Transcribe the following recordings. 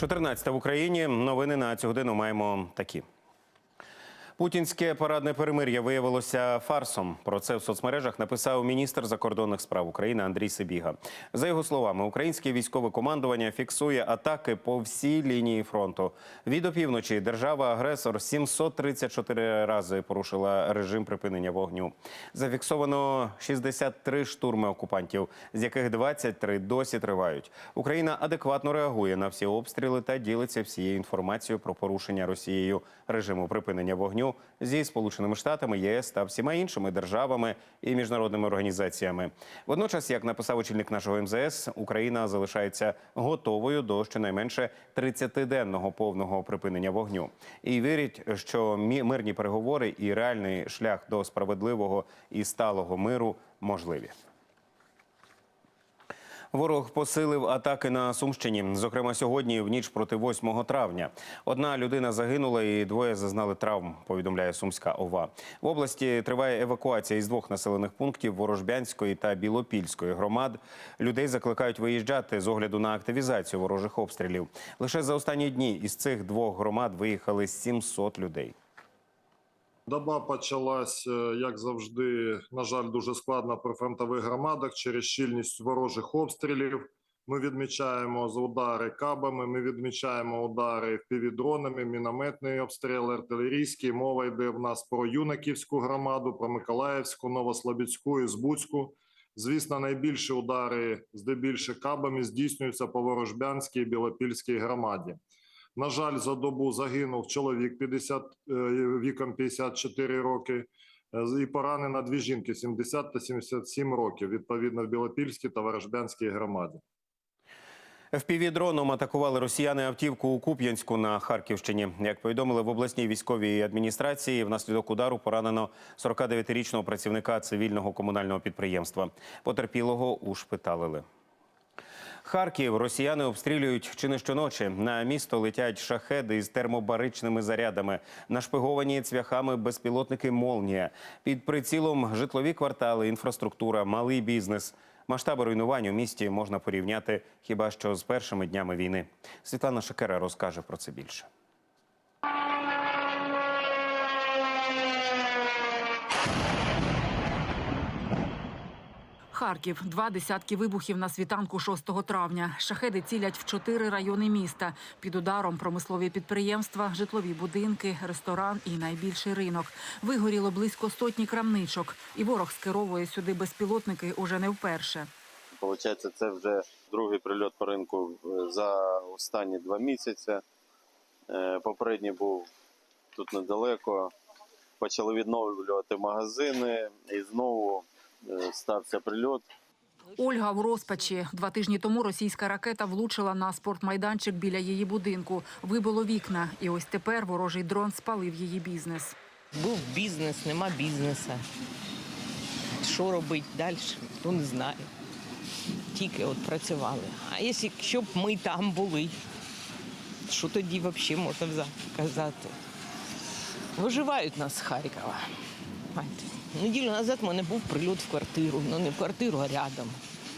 14 в Україні. Новини на цю годину маємо такі. Путінське парадне перемир'я виявилося фарсом. Про це в соцмережах написав міністр закордонних справ України Андрій Сибіга. За його словами, українське військове командування фіксує атаки по всій лінії фронту. Від опівночі держава-агресор 734 рази порушила режим припинення вогню. Зафіксовано 63 штурми окупантів, з яких 23 досі тривають. Україна адекватно реагує на всі обстріли та ділиться всією інформацією про порушення Росією режиму припинення вогню зі Сполученими Штатами, ЄС та всіма іншими державами і міжнародними організаціями. Водночас, як написав очільник нашого МЗС, Україна залишається готовою до щонайменше 30-денного повного припинення вогню і вірить, що мирні переговори і реальний шлях до справедливого і сталого миру можливі. Ворог посилив атаки на Сумщині. Зокрема, сьогодні в ніч проти 8 травня. Одна людина загинула і двоє зазнали травм. Повідомляє Сумська ОВА. В області триває евакуація із двох населених пунктів Ворожбянської та Білопільської громад. Людей закликають виїжджати з огляду на активізацію ворожих обстрілів. Лише за останні дні із цих двох громад виїхали 700 людей. Доба почалась, е, як завжди, на жаль, дуже складно при фронтових громадах через щільність ворожих обстрілів. Ми відмічаємо з удари кабами, ми відмічаємо удари півдронами, мінометні обстріли, артилерійські. Мова йде в нас про Юнаківську громаду, про Миколаївську, Новослобідську Збуцьку. Звісно, найбільші удари здебільшого кабами здійснюються по Ворожбянській і Білопільській громаді. На жаль, за добу загинув чоловік 50, е, віком 54 роки е, і поранена дві жінки 70 та 77 років, відповідно в Білопільській та Ворожбянській громаді. ФПВ-дроном атакували росіяни автівку у Куп'янську на Харківщині. Як повідомили в обласній військовій адміністрації, внаслідок удару поранено 49-річного працівника цивільного комунального підприємства. Потерпілого ушпиталили. Харків росіяни обстрілюють чи не щоночі. На місто летять шахеди із термобаричними зарядами, нашпиговані цвяхами безпілотники Молнія. Під прицілом житлові квартали, інфраструктура, малий бізнес. Масштаби руйнувань у місті можна порівняти хіба що з першими днями війни. Світлана Шакера розкаже про це більше. Харків. Два десятки вибухів на світанку 6 травня. Шахеди цілять в чотири райони міста. Під ударом промислові підприємства, житлові будинки, ресторан і найбільший ринок. Вигоріло близько сотні крамничок. І ворог скеровує сюди безпілотники уже не вперше. Получається, це вже другий прильот по ринку е, за останні два місяці. Е, Попередній був тут недалеко. Почали відновлювати магазини і знову стався прильот. Ольга в розпачі. Два тижні тому російська ракета влучила на спортмайданчик біля її будинку. Вибило вікна. І ось тепер ворожий дрон спалив її бізнес. Був бізнес, нема бізнесу. Що робити далі, то не знаю. Тільки от працювали. А якщо б ми там були, що тоді взагалі можна казати? Виживають нас з Харкова. Неділю назад в мене був прильот в квартиру. Ну не в квартиру, а рядом.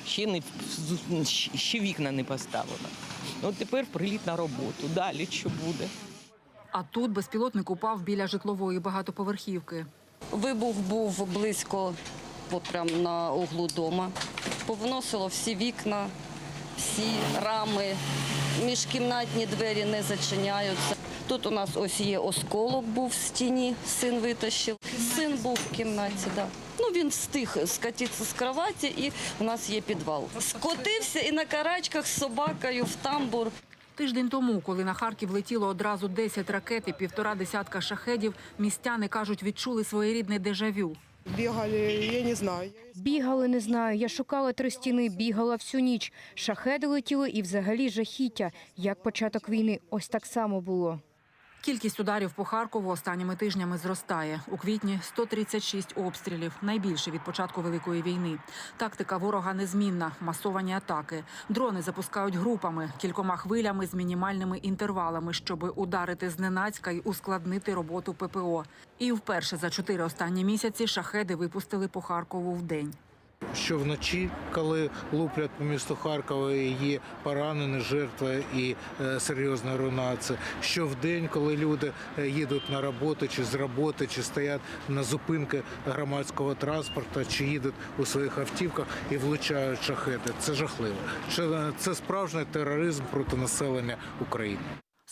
Ще, не, ще вікна не поставила. От тепер приліт на роботу. Далі що буде? А тут безпілотник упав біля житлової багатоповерхівки. Вибух був близько, от прям на углу дома. Повносило всі вікна, всі рами, міжкімнатні двері не зачиняються. Тут у нас ось є осколок був в стіні, син витащив. Син був в кімнаті, да. Ну, він встиг скатитися з кроваті і у нас є підвал. Скотився і на карачках з собакою в тамбур. Тиждень тому, коли на Харків летіло одразу 10 ракет і півтора десятка шахедів, містяни кажуть, відчули своєрідне дежавю. Бегали, я не знаю. Бігали, не знаю. Я шукала три стіни, бігала всю ніч. Шахеди летіли і взагалі жахіття. Як початок війни, ось так само було. Кількість ударів по Харкову останніми тижнями зростає. У квітні 136 обстрілів, найбільше від початку великої війни. Тактика ворога незмінна, масовані атаки. Дрони запускають групами, кількома хвилями з мінімальними інтервалами, щоб ударити зненацька й ускладнити роботу ППО. І вперше за чотири останні місяці шахеди випустили по Харкову в день. Що вночі, коли луплять по місту Харкова, є поранені жертви і е, серйозна руйнація. Що в день, коли люди е, їдуть на роботу, чи з роботи, чи стоять на зупинки громадського транспорту, чи їдуть у своїх автівках і влучають шахеди. Це жахливо. Це, це справжній тероризм проти населення України.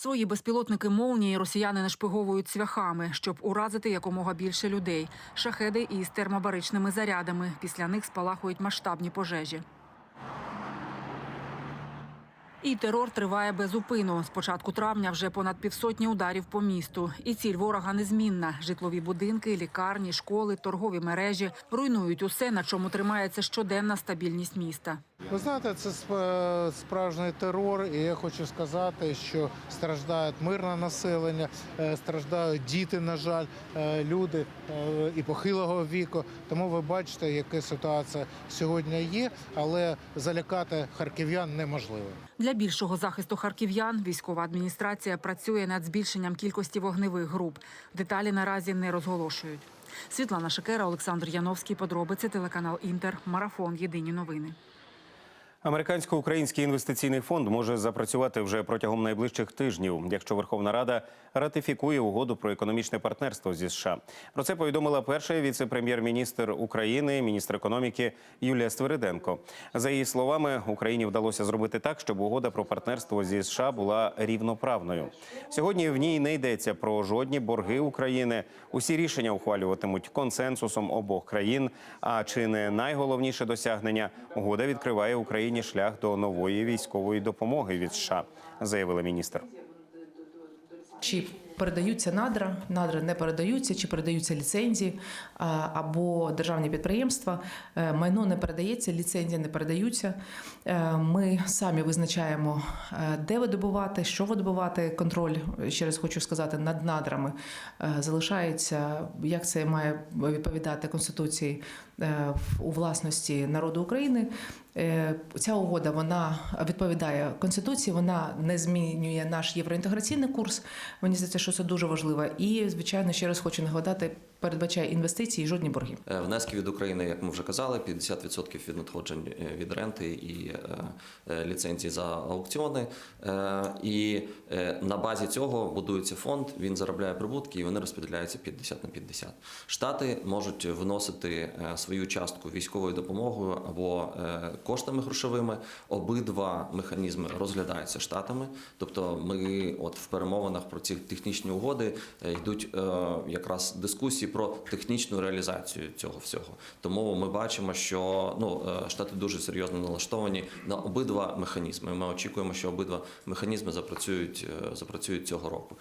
Свої безпілотники молнії росіяни нашпиговують цвяхами, щоб уразити якомога більше людей. Шахеди із термобаричними зарядами. Після них спалахують масштабні пожежі. І терор триває без упину. З початку травня вже понад півсотні ударів по місту. І ціль ворога незмінна: житлові будинки, лікарні, школи, торгові мережі руйнують усе, на чому тримається щоденна стабільність міста. Ви знаєте, це справжній терор, і я хочу сказати, що страждає мирне населення, е, страждають діти, на жаль, е, люди е, і похилого віку. Тому ви бачите, яка ситуація сьогодні є, але залякати харків'ян неможливо. Для більшого захисту харків'ян військова адміністрація працює над збільшенням кількості вогневих груп. Деталі наразі не розголошують. Світлана Шикера, Олександр Яновський. Подробиці телеканал Інтер. Марафон. Єдині новини. Американсько-український інвестиційний фонд може запрацювати вже протягом найближчих тижнів, якщо Верховна Рада ратифікує угоду про економічне партнерство зі США. Про це повідомила перша віце-прем'єр-міністр України, міністр економіки Юлія Свириденко. За її словами, Україні вдалося зробити так, щоб угода про партнерство зі США була рівноправною. Сьогодні в ній не йдеться про жодні борги України. Усі рішення ухвалюватимуть консенсусом обох країн. А чи не найголовніше досягнення угода відкриває Україні шлях до нової військової допомоги від США, заявила міністр. Чи передаються надра, надра не передаються, чи передаються ліцензії або державні підприємства. Е, Майно не передається, ліцензії не передаються. Е, Ми самі визначаємо, е, де видобувати, що видобувати. Контроль, ще раз хочу сказати, над надрами залишається, як це має відповідати Конституції у власності народу України. Е, Ця угода вона відповідає конституції, вона не змінює наш євроінтеграційний курс. Мені здається, що це дуже важливо. І звичайно, ще раз хочу нагадати, передбачає інвестиції і жодні борги. Е, Внески від України, як ми вже казали, 50% від надходжень е, від ренти і е, ліцензії за аукціони. І на базі цього будується фонд, він заробляє прибутки і вони розподіляються 50 на 50. Штати можуть вносити свою частку військовою допомогою або коштами грошовими. Обидва механізми розглядаються штатами. Тобто, ми от в перемовинах про ці технічні угоди йдуть якраз дискусії про технічну реалізацію цього всього. Тому ми бачимо, що ну е, штати дуже серйозно налаштовані на обидва механізми. Ми очікуємо, що обидва механізми запрацюють е, запрацюють цього року.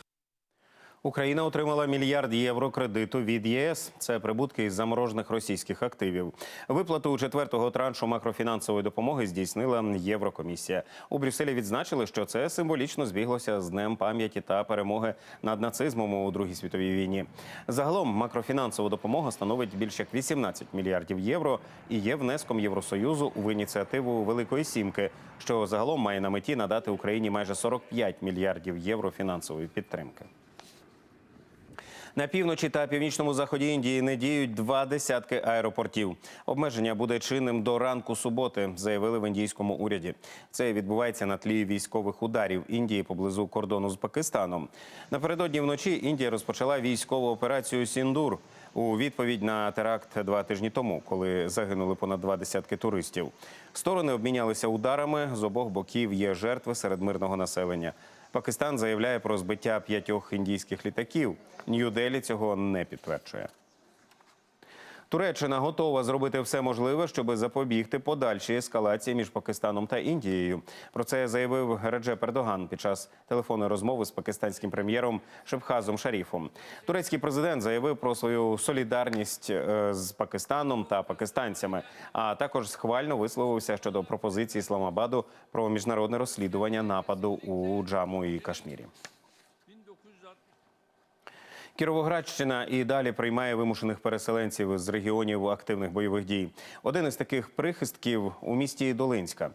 Україна отримала мільярд євро кредиту від ЄС. Це прибутки із заморожених російських активів. Виплату четвертого траншу макрофінансової допомоги здійснила Єврокомісія. У Брюсселі відзначили, що це символічно збіглося з днем пам'яті та перемоги над нацизмом у Другій світовій війні. Загалом макрофінансова допомога становить більше як 18 мільярдів євро і є внеском Євросоюзу в ініціативу Великої Сімки, що загалом має на меті надати Україні майже 45 мільярдів євро фінансової підтримки. На півночі та північному заході Індії не діють два десятки аеропортів. Обмеження буде чинним до ранку суботи, заявили в індійському уряді. Це відбувається на тлі військових ударів Індії поблизу кордону з Пакистаном. Напередодні вночі Індія розпочала військову операцію Сіндур у відповідь на теракт два тижні тому, коли загинули понад два десятки туристів. Сторони обмінялися ударами з обох боків. Є жертви серед мирного населення. Пакистан заявляє про збиття п'ятьох індійських літаків. Нью-Делі цього не підтверджує. Туреччина готова зробити все можливе, щоб запобігти подальшій ескалації між Пакистаном та Індією. Про це заявив Реджеп Ердоган під час телефонної розмови з пакистанським прем'єром Шебхазом Шаріфом. Турецький президент заявив про свою солідарність е, з Пакистаном та пакистанцями, а також схвально висловився щодо пропозиції Ісламабаду про міжнародне розслідування нападу у Джаму і Кашмірі. Кіровоградщина і далі приймає вимушених переселенців з регіонів активних бойових дій. Один із таких прихистків у місті Долинська.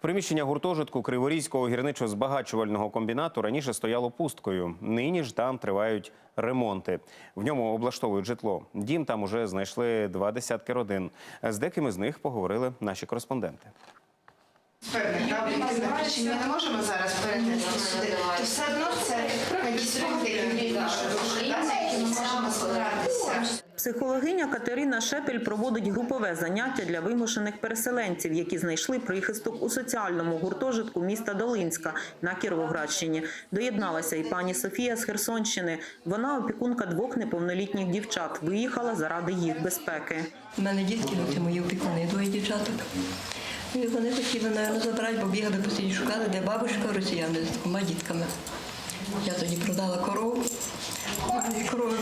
Приміщення гуртожитку Криворізького гірничо-збагачувального комбінату раніше стояло пусткою. Нині ж там тривають ремонти. В ньому облаштовують житло. Дім там уже знайшли два десятки родин. З деякими з них поговорили наші кореспонденти. Ми не можемо зараз перенести сюди, все одно це якісь пункти, які складатися. Психологиня Катерина Шепель проводить групове заняття для вимушених переселенців, які знайшли прихисток у соціальному гуртожитку міста Долинська на Кіровоградщині. Доєдналася і пані Софія з Херсонщини. Вона опікунка двох неповнолітніх дівчат. Виїхала заради їх безпеки. У мене дітки, ну, це мої опікуни, двоє дівчаток. І вони хотіли, напевно, забрати, бо бігали постійно шукали, де бабушка росіяни з двома дітками. Я тоді продала корову. кров.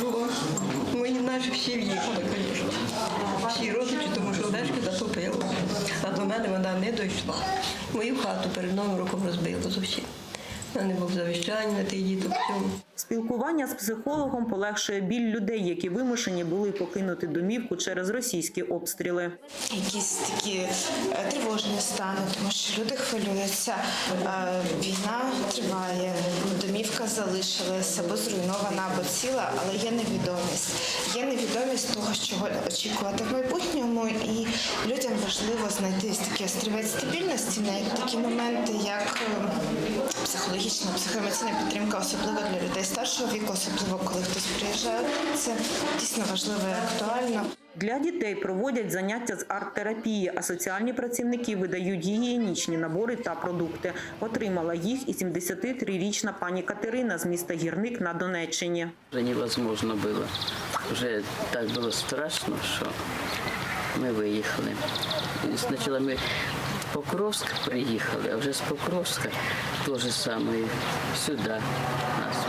Мені було. Наші всі в'їхали, звісно. Всі родичі, тому що Одешки затопило. А до мене вона не дійшла. Мою хату перед новим роком розбило зовсім. У мене був завіщання на тих діток всьому. Спілкування з психологом полегшує біль людей, які вимушені були покинути домівку через російські обстріли. Якісь такі е, тривожні стани, тому що люди хвилюються. Е, Війна триває, домівка залишилася або зруйнована, або ціла, але є невідомість. Є невідомість того, чого очікувати в майбутньому, і людям важливо знайти ось такий острівець стабільності на такі моменти, як е, психологічна, психоемоційна підтримка, особливо для людей старшого віку, особливо коли хтось приїжджає. Це дійсно важливо і актуально. Для дітей проводять заняття з арт-терапії, а соціальні працівники видають гігієнічні набори та продукти. Отримала їх і 73-річна пані Катерина з міста Гірник на Донеччині. Вже невозможно було. Вже так було страшно, що ми виїхали. Спочатку ми в Покровськ приїхали, а вже з Покровська теж саме сюди нас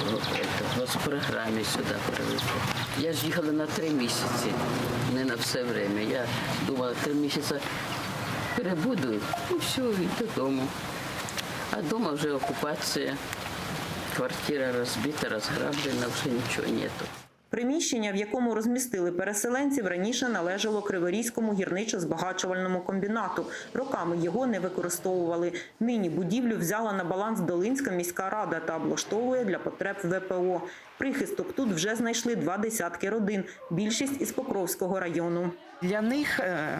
по, сюди привезли. Я ж їхала на три місяці, не на все время. Я думала, три місяці перебуду і все, і додому. А вдома вже окупація. Квартира розбита, розграблена, вже нічого нету. Приміщення, в якому розмістили переселенців, раніше належало Криворізькому гірничо-збагачувальному комбінату. Роками його не використовували. Нині будівлю взяла на баланс Долинська міська рада та облаштовує для потреб ВПО. Прихисток тут вже знайшли два десятки родин, більшість із Покровського району. Для них е,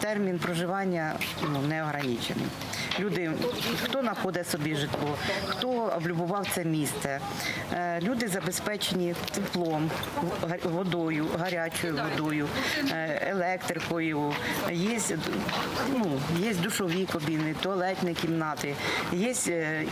термін проживання ну, не ограничений. Люди, хто знаходить собі житло, хто облюбував це місце. Е, Люди забезпечені теплом, водою, гарячою водою, е, електрикою. Є, ну, є душові кабіни, туалетні кімнати, є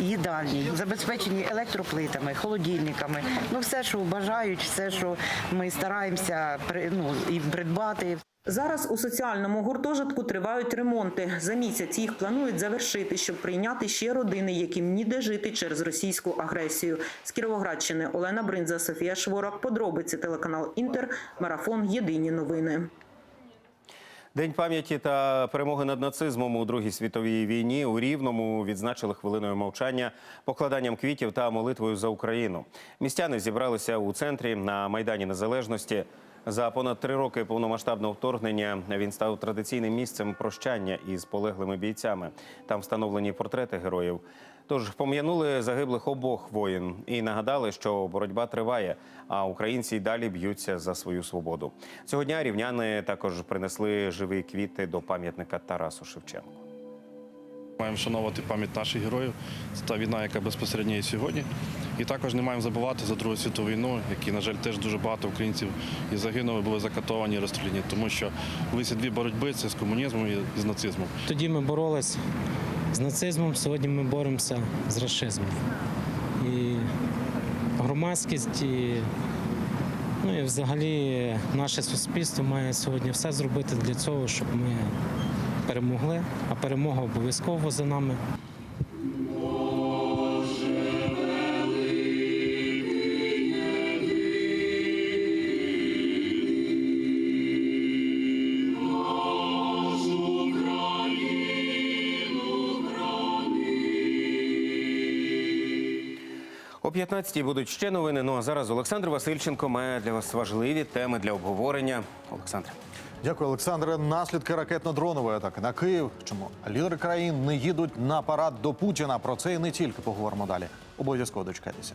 їдальні, забезпечені електроплитами, холодильниками. Ну, все, що бажають, все, що ми стараємося ну, і придбати. Зараз у соціальному гуртожитку тривають ремонти. За місяць їх планують завершити, щоб прийняти ще родини, яким ніде жити через російську агресію. З Кіровоградщини Олена Бринза, Софія Шворак. Подробиці телеканал Інтер. Марафон. Єдині новини. День пам'яті та перемоги над нацизмом у Другій світовій війні у Рівному відзначили хвилиною мовчання, покладанням квітів та молитвою за Україну. Містяни зібралися у центрі на майдані Незалежності. За понад три роки повномасштабного вторгнення він став традиційним місцем прощання із полеглими бійцями. Там встановлені портрети героїв. Тож пом'янули загиблих обох воїн і нагадали, що боротьба триває, а українці й далі б'ються за свою свободу. Цього дня рівняни також принесли живі квіти до пам'ятника Тарасу Шевченку. Маємо вшановувати пам'ять наших героїв. Це та війна, яка безпосередньо є сьогодні. І також не маємо забувати за Другу світову війну, які, на жаль, теж дуже багато українців і загинули, були закатовані, розстріляні, тому що були ці дві боротьби це з комунізмом і з нацизмом. Тоді ми боролись з нацизмом, сьогодні ми боремося з расизмом. І громадськість, і, ну і взагалі наше суспільство має сьогодні все зробити для цього, щоб ми перемогли, а перемога обов'язково за нами. О 15-й будуть ще новини. Ну а зараз Олександр Васильченко має для вас важливі теми для обговорення. Олександр. Дякую, Олександре. Наслідки ракетно-дронової атаки на Київ. Чому лідери країн не їдуть на парад до Путіна? Про це і не тільки поговоримо далі. Обов'язково дочекайтеся.